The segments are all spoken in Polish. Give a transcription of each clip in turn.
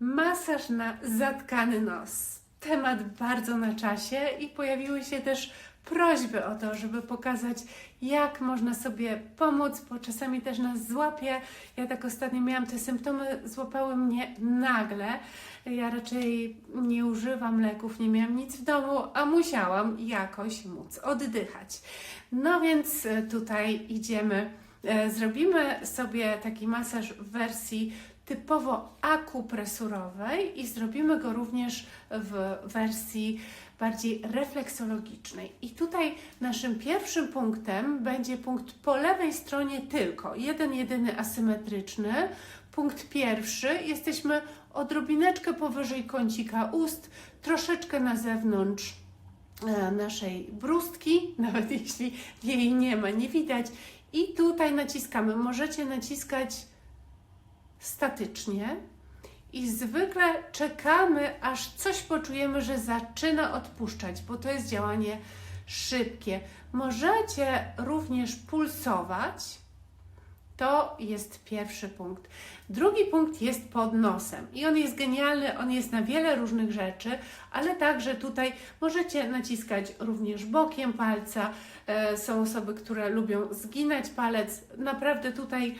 Masaż na zatkany nos. Temat bardzo na czasie i pojawiły się też prośby o to, żeby pokazać, jak można sobie pomóc, bo czasami też nas złapie. Ja tak ostatnio miałam te symptomy, złapały mnie nagle. Ja raczej nie używam leków, nie miałam nic w domu, a musiałam jakoś móc oddychać. No więc e, tutaj idziemy, e, zrobimy sobie taki masaż w wersji typowo akupresurowej i zrobimy go również w wersji bardziej refleksologicznej. I tutaj naszym pierwszym punktem będzie punkt po lewej stronie tylko, jeden jedyny asymetryczny. Punkt pierwszy, jesteśmy odrobineczkę powyżej kącika ust, troszeczkę na zewnątrz e, naszej brustki, nawet jeśli jej nie ma, nie widać. I tutaj naciskamy. Możecie naciskać statycznie i zwykle czekamy, aż coś poczujemy, że zaczyna odpuszczać, bo to jest działanie szybkie. Możecie również pulsować. To jest pierwszy punkt. Drugi punkt jest pod nosem i on jest genialny, on jest na wiele różnych rzeczy, ale także tutaj możecie naciskać również bokiem palca. E, Są osoby, które lubią zginać palec. Naprawdę tutaj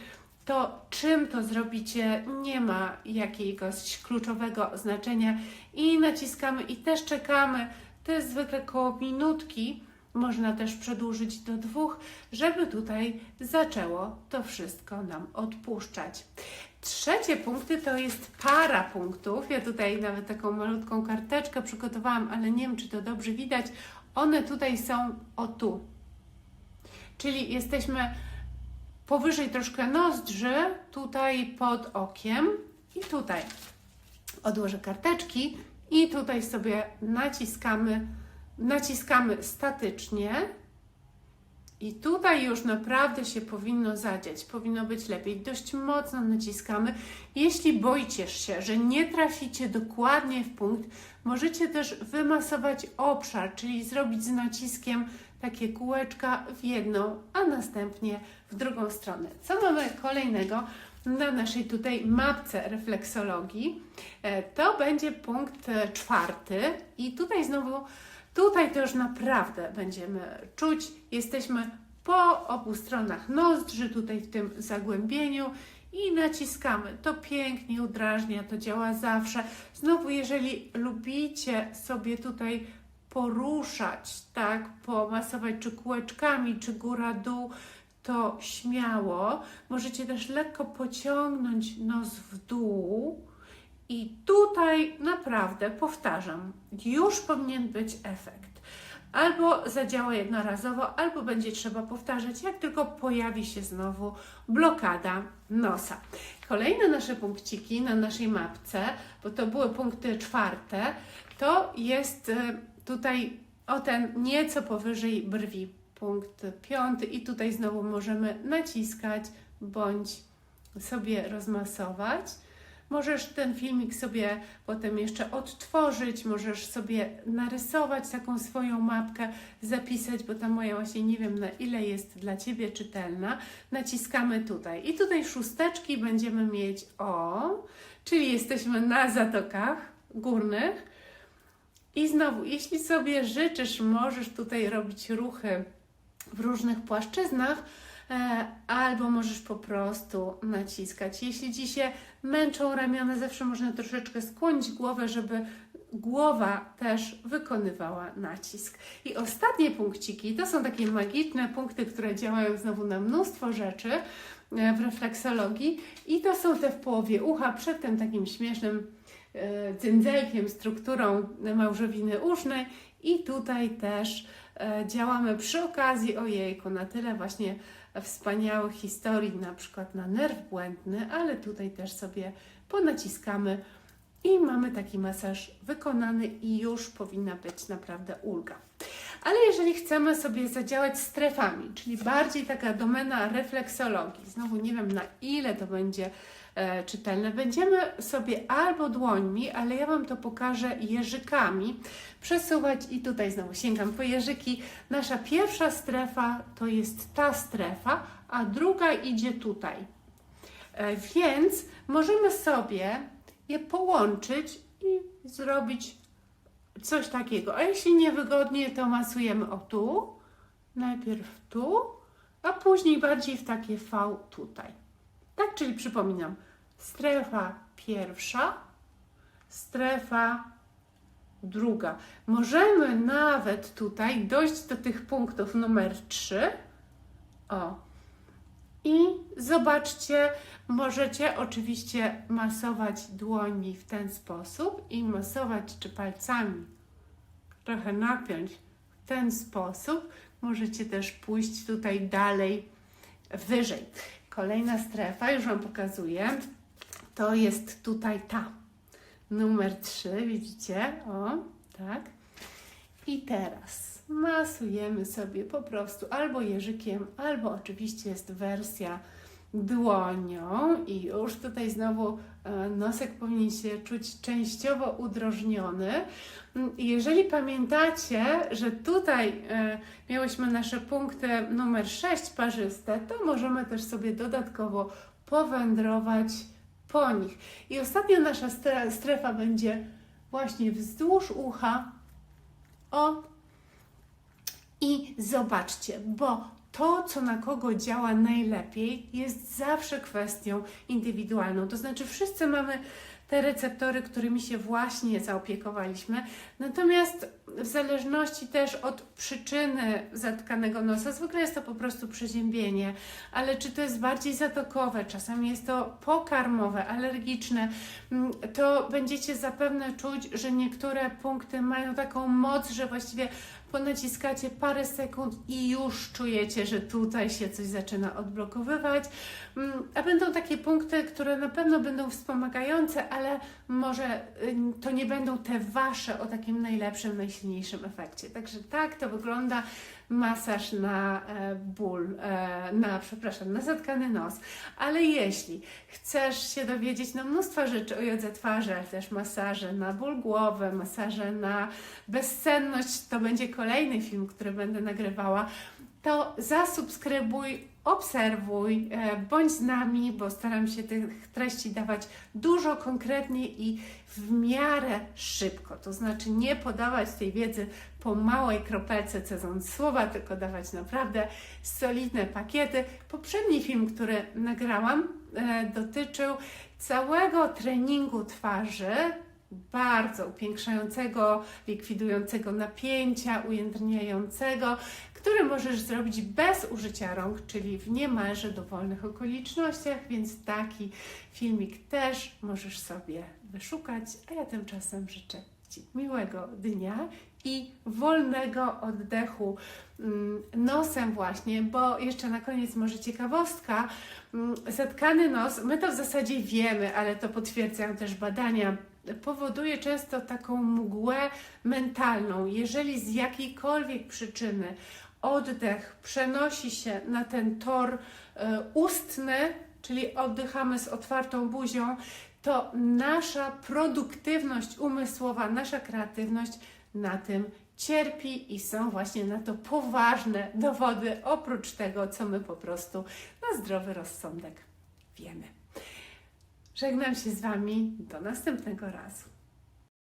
to czym to zrobicie nie ma jakiegoś kluczowego znaczenia i naciskamy i też czekamy. To jest zwykle koło minutki, można też przedłużyć do dwóch, żeby tutaj zaczęło to wszystko nam odpuszczać. Trzecie punkty to jest para punktów. Ja tutaj nawet taką malutką karteczkę przygotowałam, ale nie wiem, czy to dobrze widać. One tutaj są o tu. Czyli jesteśmy powyżej troszkę nozdrzy, tutaj pod okiem i tutaj. Odłożę karteczki i tutaj sobie naciskamy, naciskamy statycznie i tutaj już naprawdę się powinno zadziać, powinno być lepiej. Dość mocno naciskamy. Jeśli boicie się, że nie traficie dokładnie w punkt, możecie też wymasować obszar, czyli zrobić z naciskiem takie kółeczka w jedną, a następnie w drugą stronę. Co mamy kolejnego na naszej tutaj mapce refleksologii? E, To będzie punkt e, czwarty i tutaj znowu Tutaj to już naprawdę będziemy czuć. Jesteśmy po obu stronach nozdrzy, tutaj w tym zagłębieniu i naciskamy. To pięknie udrażnia, to działa zawsze. Znowu, jeżeli lubicie sobie tutaj poruszać, tak, pomasować czy kółeczkami, czy góra-dół, to śmiało. Możecie też lekko pociągnąć nos w dół. I tutaj naprawdę powtarzam, już powinien być efekt. Albo zadziała jednorazowo, albo będzie trzeba powtarzać, jak tylko pojawi się znowu blokada nosa. Kolejne nasze punkciki na naszej mapce, bo to były punkty czwarte, to jest y, tutaj o ten nieco powyżej brwi. Punkt piąty, i tutaj znowu możemy naciskać bądź sobie rozmasować. Możesz ten filmik sobie potem jeszcze odtworzyć, możesz sobie narysować taką swoją mapkę, zapisać, bo ta moja właśnie nie wiem na ile jest dla Ciebie czytelna. Naciskamy tutaj i tutaj szósteczki będziemy mieć o, czyli jesteśmy na zatokach górnych. I znowu, jeśli sobie życzysz, możesz tutaj robić ruchy w różnych płaszczyznach, albo możesz po prostu naciskać. Jeśli Ci się męczą ramiona, zawsze można troszeczkę skłonić głowę, żeby głowa też wykonywała nacisk. I ostatnie punkciki to są takie magiczne punkty, które działają znowu na mnóstwo rzeczy e, w refleksologii i to są te w połowie ucha przed tym takim śmiesznym e, cyndzelkiem, strukturą małżowiny usznej i tutaj też e, działamy przy okazji, ojejku, na tyle właśnie wspaniałych historii, na przykład na nerw błędny, ale tutaj też sobie ponaciskamy i mamy taki masaż wykonany i już powinna być naprawdę ulga. Ale jeżeli chcemy sobie zadziałać strefami, czyli bardziej taka domena refleksologii, znowu nie wiem na ile to będzie e, czytelne, będziemy sobie albo dłońmi, ale ja Wam to pokażę jeżykami, przesuwać i tutaj znowu sięgam po jeżyki. Nasza pierwsza strefa to jest ta strefa, a druga idzie tutaj. E, Więc możemy sobie je połączyć i zrobić coś takiego. A jeśli niewygodnie, to masujemy o tu, najpierw tu, a później bardziej w takie V tutaj. Tak, czyli przypominam, strefa pierwsza, strefa druga. Możemy nawet tutaj dojść do tych punktów numer 3. O. I zobaczcie, możecie oczywiście masować dłoni w ten sposób i masować czy palcami. Trochę napiąć w ten sposób. Możecie też pójść tutaj dalej, wyżej. Kolejna strefa, już Wam pokazuję, to jest tutaj ta. Numer 3, widzicie? O, tak. I teraz masujemy sobie po prostu albo jeżykiem, albo oczywiście jest wersja dłonią i już tutaj znowu e, nosek powinien się czuć częściowo udrożniony. Jeżeli pamiętacie, że tutaj e, miałyśmy nasze punkty numer 6 parzyste, to możemy też sobie dodatkowo powędrować po nich. I ostatnia nasza stre- strefa będzie właśnie wzdłuż ucha. O, i zobaczcie, bo to, co na kogo działa najlepiej, jest zawsze kwestią indywidualną. To znaczy, wszyscy mamy te receptory, którymi się właśnie zaopiekowaliśmy. Natomiast w zależności też od przyczyny zatkanego nosa, zwykle jest to po prostu przeziębienie, ale czy to jest bardziej zatokowe, czasami jest to pokarmowe, alergiczne, mm, to będziecie zapewne czuć, że niektóre punkty mają taką moc, że właściwie ponaciskacie parę sekund i już czujecie, że tutaj się coś zaczyna odblokowywać. Mm, A będą takie punkty, które na pewno będą wspomagające, ale może ym, to nie będą te wasze o takim najlepszym, najsilniejszym efekcie. Także tak to wygląda masaż na e, ból, e, na, przepraszam, na zatkany nos. Ale jeśli chcesz się dowiedzieć no, mnóstwa rzeczy o jodze twarzy, ale też masaże na ból głowy, masaże na bezsenność, to będzie kolejny film, który będę nagrywała, to zasubskrybuj, obserwuj, e, bądź z nami, bo staram się tych treści dawać dużo konkretniej i w miarę szybko. To znaczy nie podawać tej wiedzy po małej kropelce cedząc słowa, tylko dawać naprawdę solidne pakiety. Poprzedni film, który nagrałam, e, dotyczył całego treningu twarzy, bardzo upiększającego, likwidującego napięcia, ujędrniającego, który możesz zrobić bez użycia rąk, czyli w niemalże dowolnych okolicznościach, więc taki filmik też możesz sobie wyszukać, a ja tymczasem życzę Ci miłego dnia i wolnego oddechu mm, nosem właśnie, bo jeszcze na koniec może ciekawostka, mm, zatkany nos, my to w zasadzie wiemy, ale to potwierdzają też badania, powoduje często taką mgłę mentalną. Jeżeli z jakiejkolwiek przyczyny oddech przenosi się na ten tor e, ustny, czyli oddychamy z otwartą buzią, to nasza produktywność umysłowa, nasza kreatywność na tym cierpi i są właśnie na to poważne dowody, oprócz tego, co my po prostu na zdrowy rozsądek wiemy. Żegnam się z Wami do następnego razu.